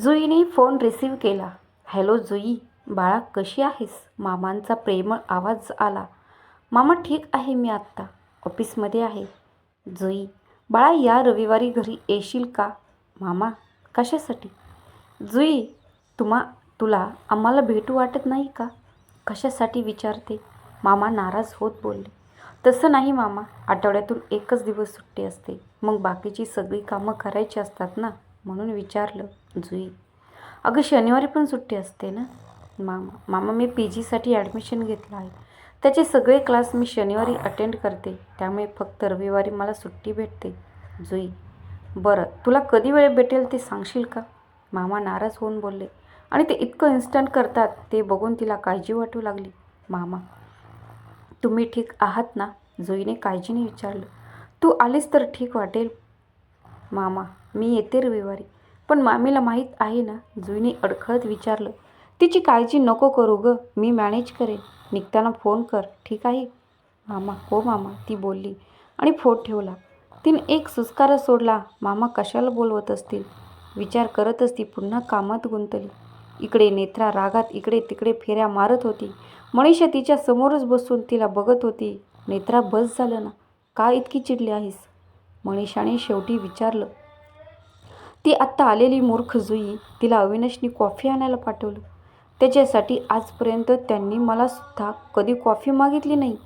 जुईने phone receive केला. Hello Jui बाळा कशी आहेस? मामांचा प्रेमळ आवाज आला. मामा ठीक आहे मी आत्ता. ऑफिसमध्ये आहे. जुई बाळा या रविवारी घरी येशील का? मामा कशासाठी? जुई तुम्हा तुला आम्हाला भेटू वाटत नाही का? कशासाठी विचारते? मामा नाराज होत बोलले. तसं नाही मामा आठवड्यातून एकच दिवस सुट्टी असते. मग बाकीची सगळी कामं करायची असतात ना? म्हणून विचारलं जुई अगं शनिवारी पण सुट्टी असते ना? मामा मामा मी पी जीसाठी ॲडमिशन घेतलं आहे. त्याचे सगळे क्लास मी शनिवारी अटेंड करते. त्यामुळे फक्त रविवारी मला सुट्टी भेटते. जुई बरं तुला कधी वेळ भेटेल ते सांगशील का? मामा नाराज होऊन बोलले. आणि ते इतकं इन्स्टंट करतात ते बघून तिला काळजी वाटू लागली. मामा तुम्ही ठीक आहात ना? जुईने काळजीने विचारलं. तू आलीस तर ठीक वाटेल मामा मी येते रविवारी. पण मामीला माहीत आहे ना जुईने अडखळत विचारलं. तिची काळजी नको करू ग मी मॅनेज करेन. निघताना फोन कर ठीक आहे? मामा हो मामा ती बोलली आणि फोन ठेवला. तिने एक सुस्कारा सोडला. मामा कशाला बोलवत असतील? विचार करतच ती पुन्हा कामात गुंतली. इकडे नेत्रा रागात इकडे तिकडे फेऱ्या मारत होती. मनीषा तिच्या समोरच बसून तिला बघत होती. नेत्रा बस झालं ना. का इतकी चिडली आहेस? मनीषाने शेवटी विचारलं ती आत्ता आलेली मूर्ख जुई तिला अविनाशनी कॉफी आणायला पाठवलं. त्याच्यासाठी आजपर्यंत त्यांनी मला सुद्धा कधी कॉफी मागितली नाही.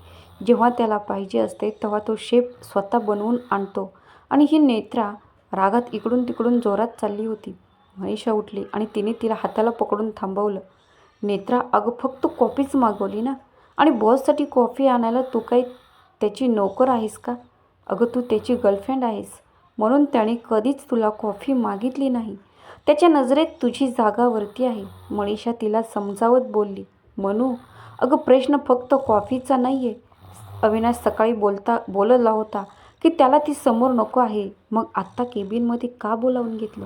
जेव्हा त्याला पाहिजे असते तेव्हा तो शेप स्वतः बनवून आणतो. आणि ही नेत्रा रागात इकडून तिकडून जोरात चालली होती. मनीषा उठली आणि तिने तिला हाताला पकडून थांबवलं. नेत्रा अगं फक्त कॉफीच मागवली ना? आणि बॉससाठी कॉफी आणायला तू काही त्याची नोकर आहेस का? अगं तू त्याची गर्लफ्रेंड आहेस. म्हणून त्याने कधीच तुला कॉफी मागितली नाही. त्याच्या नजरेत तुझी जागा वरती आहे. मनीषा तिला समजावत बोलली म्हणू अगं प्रश्न फक्त कॉफीचा नाही आहे अविनाश सकाळी बोलता बोलला होता की त्याला ती समोर नको आहे. मग आत्ता केबिनमध्ये का बोलावून घेतलं?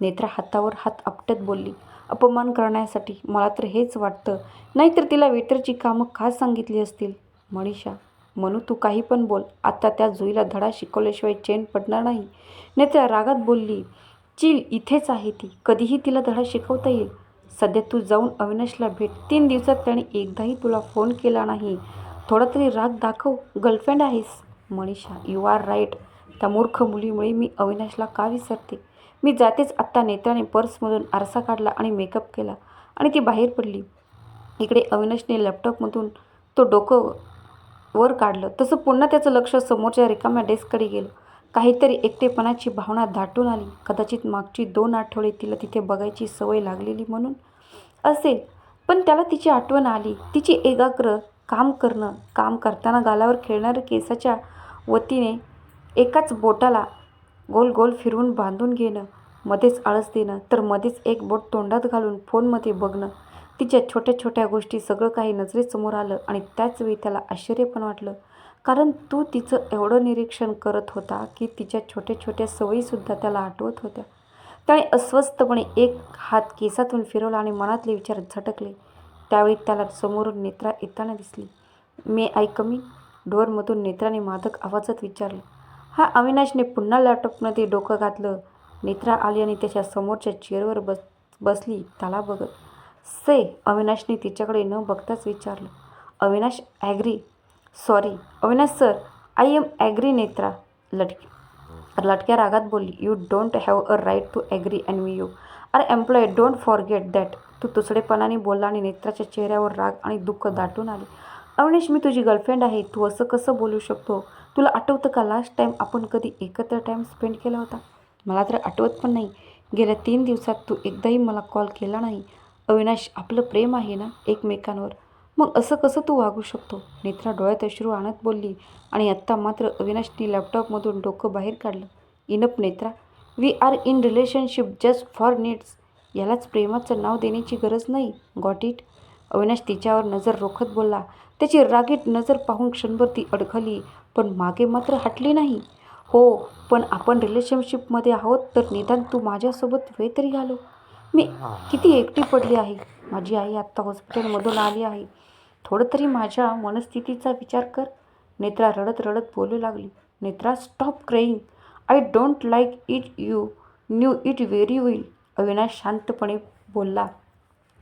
नेत्रा हातावर हात आपटत बोलली अपमान करण्यासाठी. मला तर हेच वाटतं. नाहीतर तिला वेटरची कामं का सांगितली असतील? मनीषा म्हणू तू काही पण बोल. आत्ता त्या जुईला धडा शिकवल्याशिवाय चेन पडणार नाही. नेत्रा रागात बोलली चिल इथेच आहे ती. कधीही तिला धडा शिकवता येईल. सध्या तू जाऊन अविनाशला भेट. तीन दिवसात त्याने एकदाही तुला फोन केला नाही. थोडा तरी राग दाखव. गर्लफ्रेंड आहेस. Manisha you are right. त्या मूर्ख मुलीमुळे मी अविनाशला का विसरते? मी जातेच आत्ता नेत्राने पर्समधून आरसा काढला आणि मेकअप केला आणि ती बाहेर पडली. इकडे अविनाशने लॅपटॉपमधून तो डोकं वर काढलं. तसं पुन्हा त्याचं लक्ष समोरच्या रिकाम्या डेस्ककडे गेलं. काहीतरी एकटेपणाची भावना दाटून आली. कदाचित मागची दोन आठवडे तिला तिथे बघायची सवय लागलेली म्हणून. असेल. पण त्याला तिची आठवण आली. तिची एकाग्र काम करणं काम करताना गालावर खेळणाऱ्या केसाच्या वतीने एकाच बोटाला गोल गोल फिरवून बांधून घेणं मध्येच आळस देणं तर मध्येच एक बोट तोंडात घालून फोनमध्ये बघणं तिच्या छोट्या छोट्या गोष्टी सगळं काही नजरेसमोर आलं आणि त्याचवेळी त्याला आश्चर्य पण वाटलं. कारण तू तिचं एवढं निरीक्षण करत होता की तिच्या छोट्या छोट्या सवयीसुद्धा त्याला आठवत होत्या. त्याने अस्वस्थपणे एक हात केसातून फिरवला आणि मनातले विचार झटकले. त्यावेळी त्याला समोरून नेत्रा येताना दिसली. मे ऐकमी कमी डोअरमधून नेत्राने मादक आवाजात विचारलं. हा अविनाशने पुन्हा लॅपटॉपमध्ये डोकं घातलं. नेत्रा आली आणि त्याच्या समोरच्या चेअरवर बस बसली. त्याला बघत से अविनाशने तिच्याकडे न बघताच विचारलं. Avinash agree sorry Avinash sir I am agree Netra लटकी लटक्या रागात बोलली you don't have a right to agree and we you. Are employ don't forget that. तू तुसडेपणाने बोलला आणि नेत्राच्या चेहऱ्यावर राग आणि दुःख दाटून आले. अविनाश मी तुझी गर्लफ्रेंड आहे. तू असं कसं बोलू शकतो? तुला आठवतं का लास्ट टाईम आपण कधी एकत्र टाईम स्पेंड केला होता? मला तर आठवत पण नाही. गेल्या तीन दिवसात तू एकदाही मला कॉल केला नाही. अविनाश आपलं प्रेम आहे ना एकमेकांवर? मग असं कसं तू वागू शकतो? नेत्रा डोळ्यात अश्रू आणत बोलली आणि आत्ता मात्र अविनाशनी लॅपटॉपमधून डोकं बाहेर काढलं. इनप Netra we are in relationship just for needs यालाच प्रेमाचं नाव देण्याची गरज नाही गॉट इट अविनाश तिच्यावर नजर रोखत बोलला. त्याची रागीट नजर पाहून क्षणभर ती अडखली पण मागे मात्र हटली नाही. हो पण आपण रिलेशनशिपमध्ये आहोत तर निदान तू माझ्यासोबत वेळ तरी घालो मी किती एकटी पडली आहे. माझी आई आत्ता हॉस्पिटलमधून आली आहे. थोडं तरी माझ्या मनस्थितीचा विचार कर. नेत्रा रडत रडत बोलू लागली. Netra stop crying I don't like it you knew it very well Avinash शांतपणे बोलला.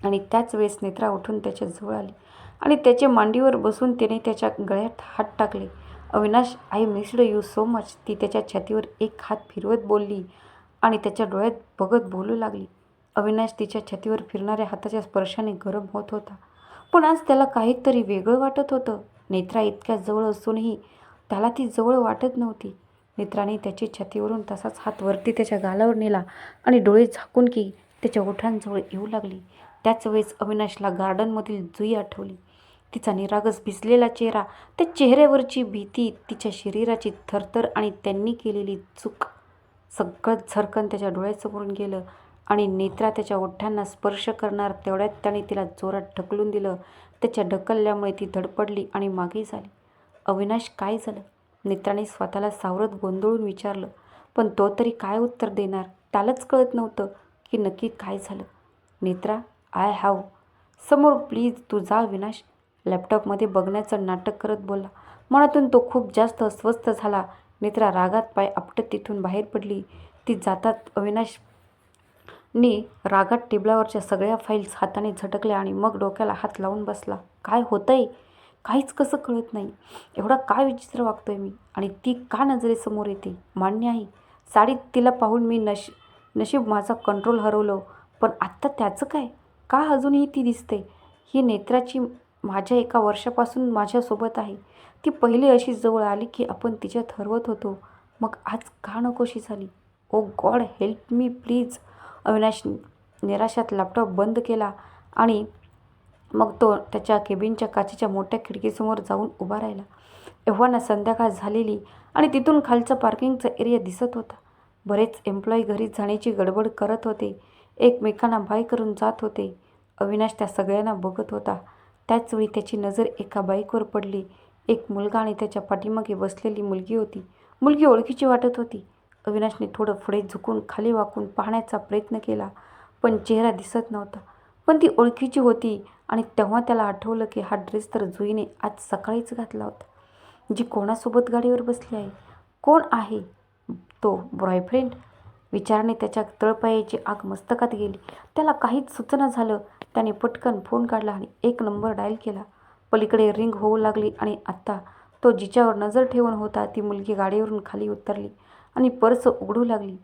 आणि त्याच वेळेस नेत्रा उठून त्याच्याजवळ आली. आणि त्याच्या मांडीवर बसून तिने त्याच्या गळ्यात हात टाकले. Avinash I missed you so much ती त्याच्या छातीवर एक हात फिरवत बोलली आणि त्याच्या डोळ्यात बघत बोलू लागली. अविनाश तिच्या छातीवर फिरणाऱ्या हाताच्या स्पर्शाने गरम होत होता. पण आज त्याला काहीतरी वेगळं वाटत होतं. नेत्रा इतक्या जवळ असूनही त्याला ती जवळ वाटत नव्हती. नेत्राने त्याची छातीवरून तसाच हात वरती त्याच्या गालावर नेला आणि डोळे झाकून की त्याच्या ओठांजवळ येऊ लागली. त्याच वेळेस अविनाशला गार्डनमधील जुई आठवली. तिचा निरागस भिजलेला चेहरा त्या चेहऱ्यावरची भीती तिच्या शरीराची थरथर आणि त्यांनी केलेली चूक सगळं झरकन त्याच्या डोळ्यासमोरून गेलं. आणि नेत्रा त्याच्या ओठांना स्पर्श करणार तेवढ्यात त्याने तिला जोरात ढकलून दिलं. त्याच्या ढकलल्यामुळे ती धडपडली आणि मागे झाली. अविनाश काय झालं? नेत्राने स्वतःला सावरत गोंधळून विचारलं पण तो तरी काय उत्तर देणार? त्यालाच कळत नव्हतं की नक्की काय झालं. Netra I have. समोर प्लीज तू जा अविनाश. लॅपटॉपमध्ये बघण्याचं नाटक करत बोलला मनातून तो खूप जास्त अस्वस्थ झाला. नेत्रा रागात पाय आपटत तिथून बाहेर पडली. ती जातात अविनाश नी रागात टेबलावरच्या सगळ्या फाईल्स हाताने झटकल्या आणि मग डोक्याला हात लावून बसला. काय होतंय? काहीच कसं कळत नाही. एवढा काय विचित्र वागतोय मी? आणि ती का नजरेसमोर येते? मान्य आहे. साडीत तिला पाहून मी नश नशीब माझा कंट्रोल हरवलं. पण आत्ता त्याचं काय? का अजूनही ती दिसते? ही नेत्राची माझ्या एका वर्षापासून माझ्यासोबत आहे. ती पहिली अशी जवळ आली की आपण तिच्यात हरवत होतो. मग आज का नकोशी झाली? ओ God help me please Avinash निराशात laptop बंद केला आणि मग तो त्याच्या केबिनच्या काचेच्या मोठ्या खिडकीसमोर जाऊन उभा राहिला. एव्हाना संध्याकाळ झालेली आणि तिथून खालचा पार्किंगचा एरिया दिसत होता. बरेच एम्प्लॉई घरी जाण्याची गडबड करत होते. एकमेकांना बाय करून जात होते. अविनाश त्या सगळ्यांना बघत होता. त्याचवेळी त्याची नजर एका बाईकवर पडली. एक मुलगा आणि त्याच्या पाठीमागे बसलेली मुलगी होती. मुलगी ओळखीची वाटत होती. अविनाशने थोडं पुढे झुकून खाली वाकून पाहण्याचा प्रयत्न केला पण चेहरा दिसत नव्हता. पण ती ओळखीची होती आणि तेव्हा त्याला आठवलं की हा ड्रेस तर जुईने आज सकाळीच घातला होता. जी कोणासोबत गाडीवर बसली आहे? कोण आहे तो बॉयफ्रेंड विचाराने त्याच्या तळपायाची आग मस्तकात गेली. त्याला काहीच सुचना झालं. त्याने पटकन फोन काढला आणि एक नंबर डायल केला. पलीकडे रिंग होऊ लागली आणि आत्ता तो जिच्यावर नजर ठेवून होता ती मुलगी गाडीवरून खाली उतरली. आणि पर्स उघडू लागली.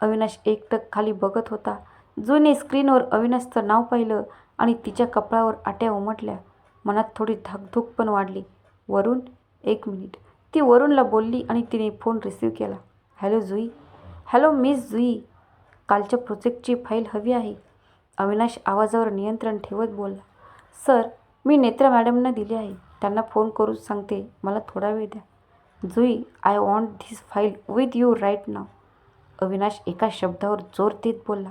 अविनाश एकटक खाली बघत होता. जुने स्क्रीनवर अविनाशचं नाव पाहिलं आणि तिच्या कपाळावर आट्या उमटल्या. मनात थोडी धाकधूक पण वाढली. वरून एक मिनिट ती वरुणला बोलली आणि तिने फोन रिसीव केला. Hello Jui. Hello miss Jui. कालच्या प्रोजेक्टची फाईल हवी आहे अविनाश आवाजावर नियंत्रण ठेवत बोलला. सर मी नेत्रा मॅडमना दिली आहे. त्यांना फोन करून सांगते. मला थोडा वेळ द्या. Jui I want this file with you right now Avinash एका शब्दावर जोर देत बोलला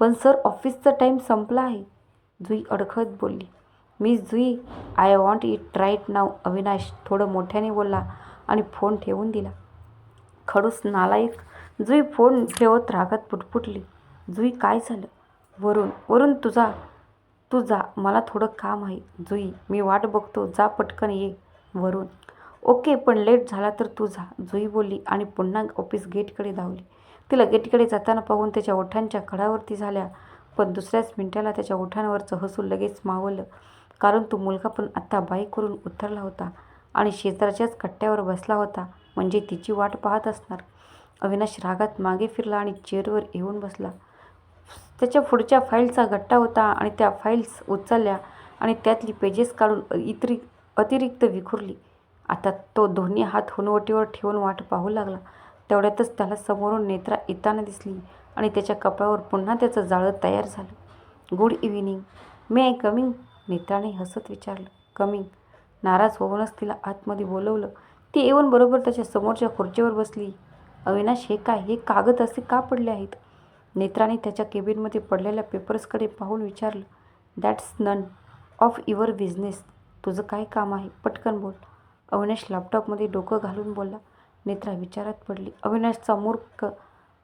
पण सर ऑफिसचा टाईम संपला आहे. जुई अडखळत बोलली मी Jui I want it right now Avinash थोडं मोठ्याने बोलला आणि फोन ठेवून दिला. खडूस नालायक जुई फोन ठेवत रागात पुटपुटली जुई काय झालं? वरून वरून तुझा तू जा मला थोडं काम आहे. जुई मी वाट बघतो जा पटकन ये वरून ओके पण लेट झाला तर तू जा जुई बोलली आणि पुन्हा ऑफिस गेटकडे धावली. तिला गेटकडे जाताना पाहून त्याच्या ओठांच्या कडावरती झाल्या पण दुसऱ्याच मिनिटाला त्याच्या ओठांवरचं हसू लगेच मावलं कारण तो मुलगा पण आत्ता बाईकवरून उतरला होता आणि शेजारच्याच कट्ट्यावर बसला होता म्हणजे तिची वाट पाहत असणार. अविनाश रागात मागे फिरला आणि चेअरवर येऊन बसला. त्याच्या पुढच्या फाईलचा गट्टा होता आणि त्या फाईल्स उचलल्या आणि त्यातली पेजेस काढून इतरी अतिरिक्त विखुरली. आता तो दोन्ही हात हुनवटीवर ठेवून वाट पाहू लागला. तेवढ्यातच त्याला समोरून नेत्रा येताना दिसली आणि त्याच्या कपाळावर पुन्हा त्याचं जाळं तयार झालं. Good evening. May I coming? नेत्राने हसत विचारलं. कमिंग. नाराज होऊनच तिला आतमध्ये बोलवलं. ती येऊन बरोबर त्याच्या समोरच्या खुर्चीवर बसली. अविनाश हे काय? हे कागद असे का पडले आहेत? नेत्राने त्याच्या केबिनमध्ये पडलेल्या पेपर्सकडे पाहून विचारलं. That's none of your business. तुझं काय काम आहे? पटकन बोल. अविनाश लॅपटॉपमध्ये डोकं घालून बोलला. नेत्रा विचारात पडली. अविनाशचा मूर्ख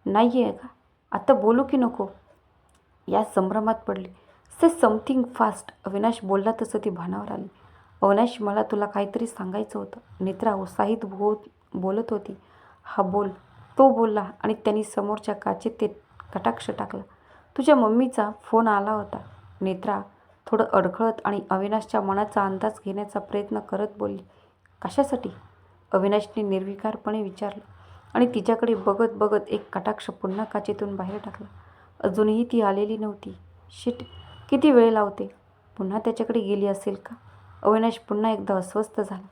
नाही आहे का? आत्ता बोलू की नको? या संभ्रमात पडली. से समथिंग फास्ट अविनाश बोलला तसं ती भानावर आली. अविनाश मला तुला काहीतरी सांगायचं होतं. नेत्रा उत्साहित होत बोलत होती. हा बोल. तो बोलला आणि त्यांनी समोरच्या काचेत ते कटाक्ष टाकला. तुझ्या मम्मीचा फोन आला होता. नेत्रा थोडं अडखळत आणि अविनाशच्या मनाचा अंदाज घेण्याचा प्रयत्न करत बोलली. कशासाठी? अविनाशने निर्विकारपणे विचारलं आणि तिच्याकडे बघत बघत एक कटाक्ष पुन्हा काचेतून बाहेर टाकला. अजूनही ती आलेली नव्हती. शिट किती वेळ लावते? पुन्हा त्याच्याकडे गेली असेल का? अविनाश पुन्हा एकदा अस्वस्थ झाला.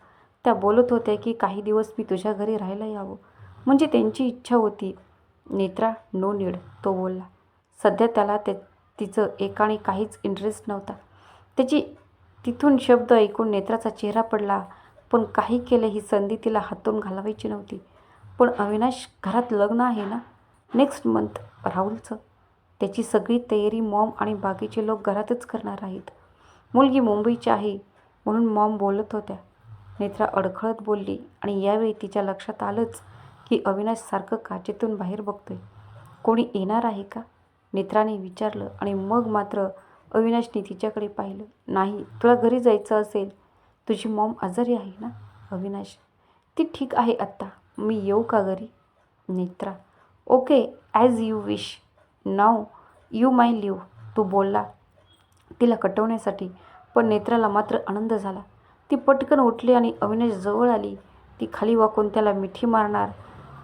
त्या बोलत होत्या की काही दिवस मी तुझ्या घरी राहायला यावं. म्हणजे त्यांची इच्छा होती. नेत्रा नो नीड तो बोलला. सध्या त्याला ते तिचं एकाने काहीच इंटरेस्ट नव्हता. त्याची तिथून शब्द ऐकून नेत्राचा चेहरा पडला. पण काही केलं ही संधी तिला हातून घालवायची नव्हती. पण अविनाश घरात लग्न आहे ना? नेक्स्ट मंथ राहुलचं. त्याची सगळी तयारी मॉम आणि बाकीचे लोक घरातच करणार आहेत. मुलगी मुंबईची आहे म्हणून मॉम बोलत होत्या. नेत्रा अडखळत बोलली आणि यावेळी तिच्या लक्षात आलंच की अविनाश सारखं काचेतून बाहेर बघतोय. कोणी येणार आहे का? नेत्राने विचारलं आणि मग मात्र अविनाशने तिच्याकडे पाहिलं. नाही तुला घरी जायचं असेल. तुझी मॉम आजारी आहे ना अविनाश? ती ठीक आहे आत्ता. मी येऊ का घरी? Netra. Okay as you wish now you may leave तू बोलला तिला कटवण्यासाठी पण नेत्राला मात्र आनंद झाला. ती पटकन उठली आणि अविनाश जवळ आली. ती खाली वाकून त्याला मिठी मारणार.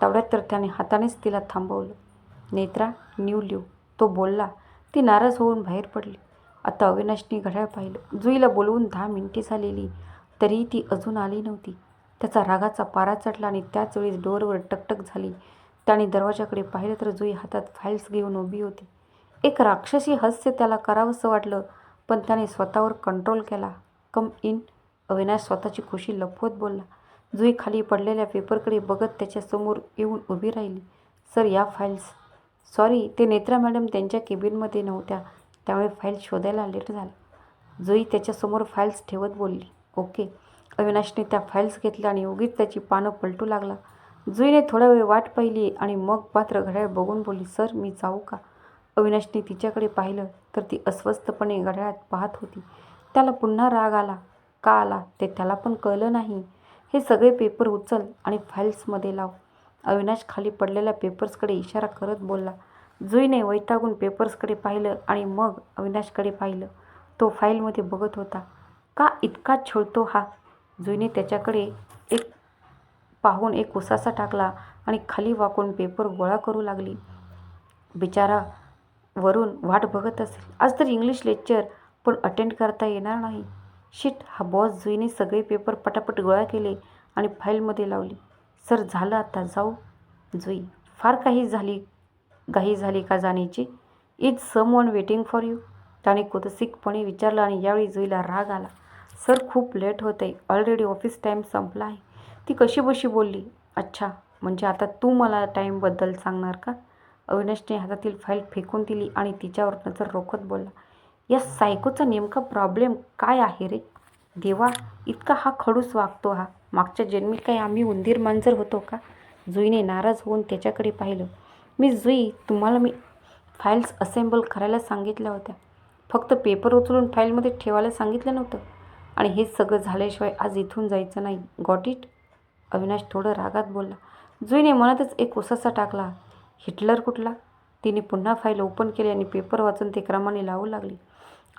तेवढ्यात तर त्याने हातानेच तिला थांबवलं. नेत्रा न्यू लिव तो बोलला ती नाराज होऊन बाहेर पडली. आता अविनाशने घड्याळ पाहिलं. जुईला बोलवून दहा मिनिटे झालेली. तरीही ती अजून आली नव्हती. त्याचा रागाचा पारा चढला आणि त्याच वेळी डोअरवर टकटक झाली. त्याने दरवाजाकडे पाहिलं तर जुई हातात फाईल्स घेऊन उभी होती. एक राक्षसी हास्य त्याला करावंसं वाटलं पण त्याने स्वतःवर कंट्रोल केला. कम इन अविनाश स्वतःची खुशी लपवत बोलला. जुई खाली पडलेल्या पेपरकडे बघत त्याच्यासमोर येऊन उभी राहिली. सर या फाईल्स सॉरी ते नेत्रा मॅडम त्यांच्या केबिनमध्ये नव्हत्या. त्यामुळे फाईल शोधायला लेट झालं. जुई त्याच्यासमोर फाईल्स ठेवत बोलली. ओके. अविनाशने त्या फाईल्स घेतल्या आणि उगीच त्याची पानं पलटू लागला. जुईने थोडा वेळ वाट पाहिली आणि मग मात्र घड्याळ बघून बोलली सर मी जाऊ का? अविनाशने तिच्याकडे पाहिलं तर ती अस्वस्थपणे घड्याळात पाहत होती. त्याला पुन्हा राग आला. का आला? ते त्याला पण कळलं नाही. हे सगळे पेपर उचल आणि फाईल्समध्ये लाव. अविनाश खाली पडलेल्या पेपर्सकडे इशारा करत बोलला. जुईने वैतागून पेपर्सकडे पाहिलं आणि मग अविनाशकडे पाहिलं. तो फाईलमध्ये बघत होता. का इतका छळतो हा? जुईने त्याच्याकडे एक पाहून एक उसासा टाकला आणि खाली वाकून पेपर गोळा करू लागली. बिचारा वरून वाट बघत असेल. आज तर इंग्लिश लेक्चर पण अटेंड करता येणार नाही. शिट हा बॉस जुईने सगळे पेपर पटापट गोळा केले आणि फाईलमध्ये लावली. सर झालं आता जाऊ. जुई फार काही झाली घाई झाली का जाण्याची? Is someone waiting for you त्याने कुतसिकपणे विचारलं आणि यावेळी जुईला राग आला. सर खूप लेट होत आहे ऑलरेडी ऑफिस टाईम संपला आहे. ती कशी बशी बोलली? अच्छा म्हणजे आता तू मला टाईमबद्दल सांगणार का? अविनाशने हातातील फाईल फेकून दिली आणि तिच्यावर नजर रोखत बोलला या सायकोचा नेमका प्रॉब्लेम काय आहे रे? देवा इतका हा खडूस वागतो हा. मागच्या जन्मी काय आम्ही उंदीर मांजर होतो का? जुईने नाराज होऊन त्याच्याकडे पाहिलं. मी जुई तुम्हाला मी फाईल्स असेंबल करायला सांगितल्या होत्या. फक्त पेपर उचलून फाईलमध्ये ठेवायला सांगितलं नव्हतं. आणि हे सगळं झाल्याशिवाय आज इथून जायचं नाही. Got it? अविनाश थोडं रागात बोलला. जुईने मनातच एक उसासा टाकला. हिटलर कुठला? तिने पुन्हा फाईल ओपन केली आणि पेपर वाचून ते क्रमाने लावू लागली.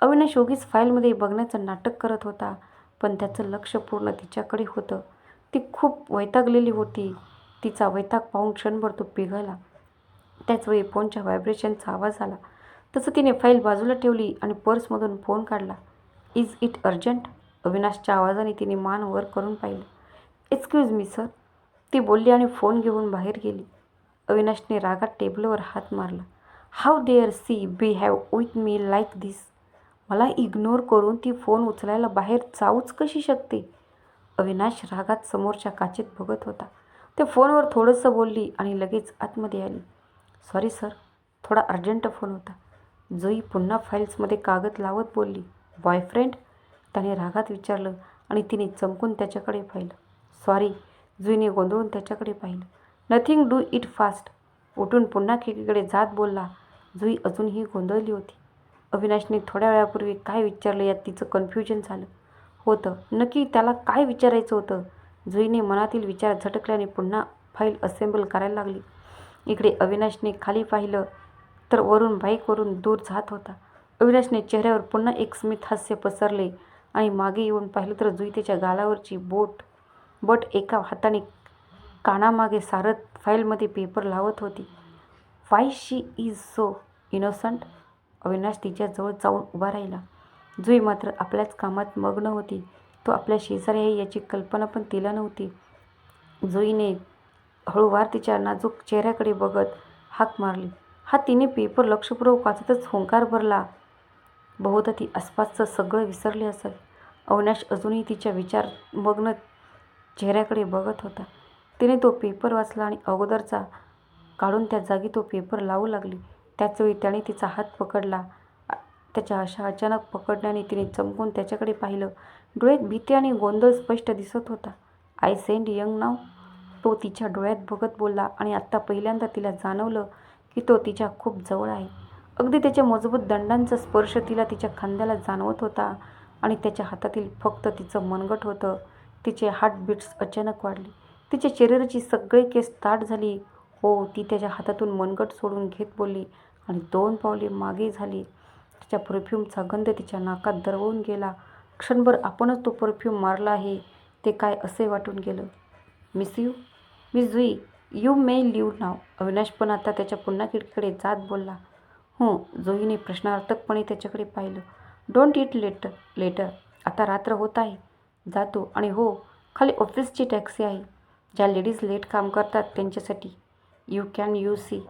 अविनाश ओगीच फाईलमध्ये बघण्याचं नाटक करत होता पण त्याचं लक्ष पूर्ण तिच्याकडे होतं. ती खूप वैतागलेली होती. तिचा वैताग पाहून क्षणभर तो पिघळला. त्याचवेळी फोनच्या व्हायब्रेशनचा आवाज आला. तसं तिने फाईल बाजूला ठेवली आणि पर्समधून फोन काढला. Is it urgent? अविनाशच्या आवाजाने तिने मान वर करून पाहिलं. एक्सक्यूज मी सर ती बोलली आणि फोन घेऊन बाहेर गेली. अविनाशने रागात टेबलवर हात मारला. How dare she behave with me like this मला इग्नोर करून ती फोन उचलायला बाहेर जाऊच कशी शकते? अविनाश रागात समोरच्या काचेत बघत होता. ते फोनवर थोडंसं बोलली आणि लगेच आतमध्ये आली. सॉरी सर थोडा अर्जंट फोन होता. जोई पुन्हा फाईल्समध्ये कागद लावत बोलली. बॉयफ्रेंड त्याने रागात विचारलं आणि तिने चमकून त्याच्याकडे पाहिलं. सॉरी जुईने गोंधळून त्याच्याकडे पाहिलं. नथिंग डू इट फास्ट उठून पुन्हा खिडकीकडे जात बोलला. जुई अजूनही गोंधळली होती. अविनाशने थोड्या वेळापूर्वी काय विचारलं यात तिचं कन्फ्युजन झालं. होतं. नक्की त्याला काय विचारायचं होतं? जुईने मनातील विचार झटकल्याने पुन्हा फाईल असेंबल करायला लागली. इकडे अविनाशने खाली पाहिलं तर वरून बाईकवरून दूर जात होता. अविनाशने चेहऱ्यावर पुन्हा एक स्मित हास्य पसरले. आणि मागे येऊन पाहिलं तर जुई त्याच्या गालावरची बोट बट एका हाताने कानामागे सारत फाईलमध्ये पेपर लावत होती. Why she is so innocent? Avinash तिच्याजवळ जाऊन उभा राहिला. जुई मात्र आपल्याच कामात मग्न होती. तो आपल्या शेजारी आहे याची कल्पना पण तिला नव्हती. जुईने हळूवार तिच्या नाजूक चेहऱ्याकडे बघत हाक मारली. हा तिने पेपर लक्षपूर्वक वाचतच होंकार भरला. बहुधा ती आसपासचं सगळं विसरले असेल. अविनाश अजूनही तिच्या विचारमग्न चेहऱ्याकडे बघत होता. तिने तो पेपर वाचला आणि अगोदरचा काढून त्या जागी तो पेपर लावू लागली. त्याचवेळी त्याने तिचा हात पकडला. त्याच्या अशा अचानक पकडण्याने तिने चमकून त्याच्याकडे पाहिलं. डोळ्यात भीती आणि गोंधळ स्पष्ट दिसत होता. I send young now. तो तिच्या डोळ्यात बघत बोलला आणि आत्ता पहिल्यांदा तिला जाणवलं की तो तिच्या खूप जवळ आहे. अगदी त्याच्या मजबूत दंडांचा स्पर्श तिला तिच्या खांद्याला जाणवत होता. आणि त्याच्या हातातील फक्त तिचं मनगट होतं. तिचे हार्टबीट्स अचानक वाढली. तिच्या शरीराची सगळे केस ताट झाली. हो ती त्याच्या हातातून मनगट सोडून घेत बोलली आणि दोन पावले मागे झाली. तिच्या परफ्यूमचा गंध तिच्या नाकात दरवून गेला. क्षणभर आपणच तो परफ्यूम मारला आहे. ते काय असे वाटून गेलं? Miss you miss Jui you may leave now Avinash पण आता त्याच्या पुन्हा खिडकीकडे जात बोलला. हो जुईने प्रश्नार्थकपणे त्याच्याकडे पाहिलं. डोंट इट लेट लेटर आता रात्र होत आहे. जातो आणि हो खाली ऑफिसची टॅक्सी आहे. ज्या लेडीज लेट काम करतात त्यांच्यासाठी. You can you see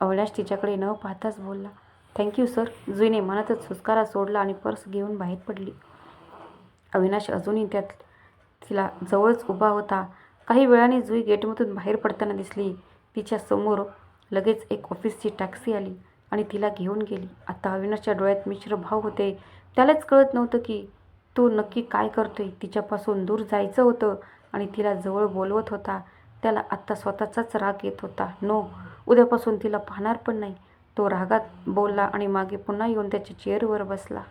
Avinash तिच्याकडे न पाहताच बोलला थँक्यू सर जुईने मनातच सुस्कारा सोडला आणि पर्स घेऊन बाहेर पडली. अविनाश अजूनही त्यात तिला जवळच उभा होता. काही वेळाने जुई गेटमधून बाहेर पडताना दिसली. तिच्या समोर लगेच एक ऑफिसची टॅक्सी आली. आणि तिला घेऊन गेली. आता अविनाशच्या डोळ्यात मिश्र भाव होते. त्यालाच कळत नव्हतं की तो नक्की काय करतोय. तिच्यापासून दूर जायचं होतं आणि तिला जवळ बोलवत होता. त्याला आत्ता स्वतःचाच राग येत होता. नो उद्यापासून तिला पाहणार पण नाही. तो रागात बोलला आणि मागे पुन्हा येऊन त्याच्या चेअरवर बसला.